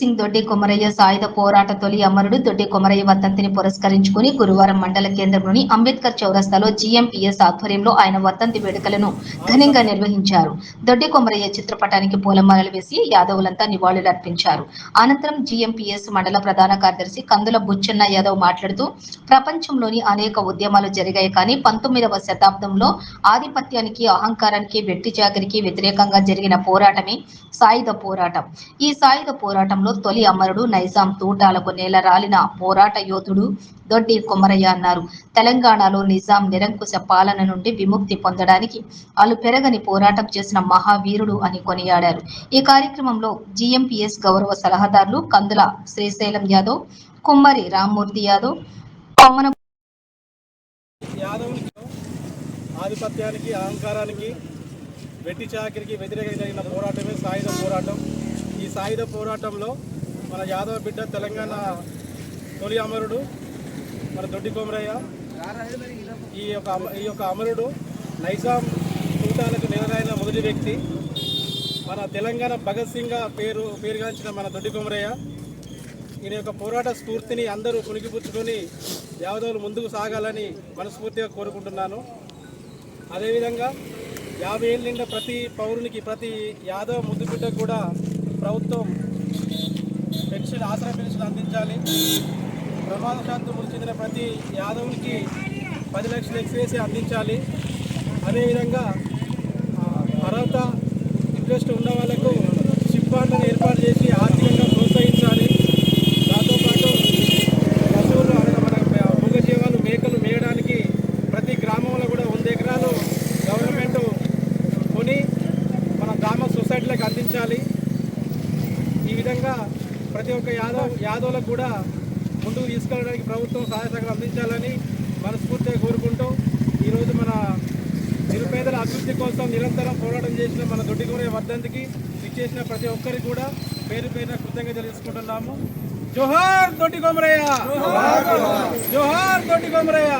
సింగ్ దొడ్డి కొమరయ్య సాయుధ పోరాట తొలి అమరుడు దొడ్డి కొమరయ్య వర్తంతిని పురస్కరించుకుని గురువారం మండల కేంద్రంలోని అంబేద్కర్ చౌరస్తాలో జీఎంపీఎస్ ఆధ్వర్యంలో ఆయన వర్తంతి వేడుకలను ఘనంగా నిర్వహించారు. దొడ్డి కొమరయ్య చిత్రపటానికి పూలమాలలు వేసి యాదవులంతా నివాళులర్పించారు. అనంతరం జీఎంపీఎస్ మండల ప్రధాన కార్యదర్శి కందుల బుచ్చన్న యాదవ్ మాట్లాడుతూ ప్రపంచంలోని అనేక ఉద్యమాలు జరిగాయి కానీ పంతొమ్మిదవ శతాబ్దంలో ఆధిపత్యానికి అహంకారానికి వెట్టి జాగరికి వ్యతిరేకంగా జరిగిన పోరాటమే సాయుధ పోరాటం. ఈ సాయుధ పోరాటంలో తొలి అమరుడు నైజాం తూటాలకు నేల రాలిన పోరాట యోధుడు దొడ్డి కొమరయ్య అన్నారు. తెలంగాణలో నిజాం నిరంకుశ పాలన నుండి విముక్తి పొందడానికి అలు పెరగని పోరాటం చేసిన మహావీరుడు అని కొనియాడారు. ఈ కార్యక్రమంలో జిఎంపిఎస్ గౌరవ సలహాదారులు కందుల శ్రీశైలం యాదవ్ కుమ్మరి రామ్మూర్తి యాదవ్ కొమ్మన ఆధిపత్యానికి అహంకారానికి వెట్టి చాకరికి వ్యతిరేకంగా జరిగిన పోరాటమే సాయుధ పోరాటం. ఈ సాయుధ పోరాటంలో మన యాదవ బిడ్డ తెలంగాణ తొలి అమరుడు మన దొడ్డి కొమరయ్య ఈ యొక్క ఈ యొక్క అమరుడు నైజాం తూటాలకు నిలదైన మొదటి వ్యక్తి మన తెలంగాణ భగత్ సింగ్ పేరు పేరుగాంచిన మన దొడ్డి కొమరయ్య. ఈయన యొక్క పోరాట స్ఫూర్తిని అందరూ పుణికిపుచ్చుకొని యాదవులు ముందుకు సాగాలని మనస్ఫూర్తిగా కోరుకుంటున్నాను. అదేవిధంగా యాభై ఏళ్ళ నిండా ప్రతి పౌరునికి ప్రతి యాదవ ముద్దు బిడ్డకు కూడా ప్రభుత్వం పెన్షన్ ఆసరా పెన్షన్ అందించాలి. ప్రమాదశాత్తు మృతి చెందిన ప్రతి యాదవునికి పది లక్షలు ఎక్స్వేసి అందించాలి. అదేవిధంగా ఆ, అర్హత ఇంట్రెస్ట్ ఉన్న వాళ్ళకు షిప్ బాండ్లను ఏర్పాటు చేసి ఆర్థికంగా ప్రోత్సహించాలి. దాంతోపాటు పశువులు అనగా మన మూగజీవాలు మేకలు మేయడానికి ప్రతి గ్రామంలో కూడా వంద ఎకరాలు గవర్నమెంట్ కొని మన గ్రామ సొసైటీలకు అందించాలి. విధంగా ప్రతి ఒక్క యాదవ్ యాదవులకు కూడా ముందుకు తీసుకెళ్ళడానికి ప్రభుత్వం సహాయ సహకారం అందించాలని మనస్ఫూర్తిగా కోరుకుంటూ ఈరోజు మన నిరుపేదల అభివృద్ధి కోసం నిరంతరం పోరాటం చేసిన మన దొడ్డిగూర వర్ధంతికి ఇచ్చేసిన ప్రతి ఒక్కరికి కూడా పేరు పేరున కృతజ్ఞత తెలుసుకుంటున్నాము. జోహార్ దొడ్డి కొమరయ్య! జోహార్ దొడ్డి కొమరయ్య!